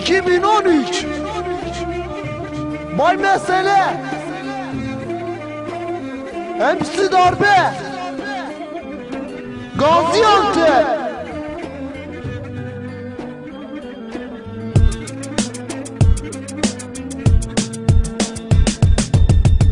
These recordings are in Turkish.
2013 Bay Mesele. Hepsi darbe. Gaziantep.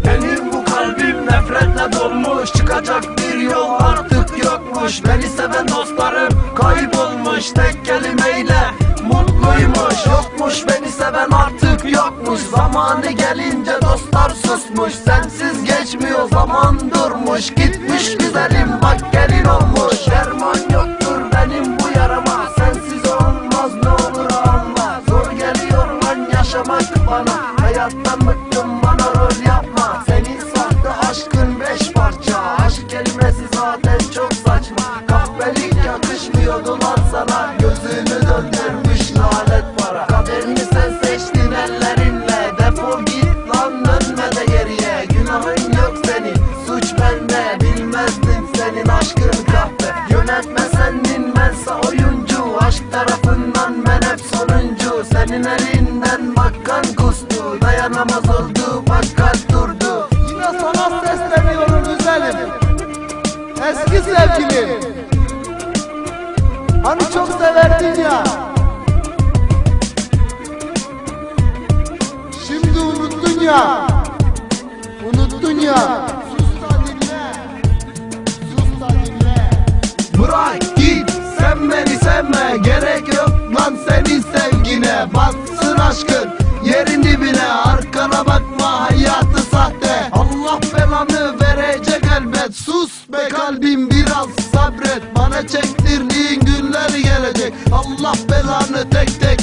Benim bu kalbim nefretle dolmuş Çıkacak bir yol artık yokmuş. Beni seven dostlarım kaybolmuş Tek kelimeyle mutluymuş Yokmuş beni seven artık yokmuş. Zamanı gelince dostlar susmuş Sensiz geçmiyor zaman durmuş. Gitmiş güzelim bak gelin olmuş. Derman yoktur benim bu yarama Sensiz olmaz ne olur anla Zor geliyor lan yaşamak bana Hayattan bıktım bana rol yapma. Senin sahte aşkın beş parça Aşk kelimesi zaten çok saçma. Kahvelik yakışmıyordu lan sana aşkın kahve. Yönetmesendin bense oyuncu. Aşk tarafından ben hep sonuncu. Senin elinden bakkan kustu. Dayanamaz oldu bak kalp durdu. Yine sana sesleniyorum güzelim. Eski sevgilim. Hani çok severdin ya Git sen beni sevme Gerek yok lan senin sevgine. Batsın aşkın yerin dibine Arkana bakma hayatı sahte. Allah belanı verecek elbet Sus be kalbim biraz sabret. Bana çektirdiğin günler gelecek Allah belanı tek tek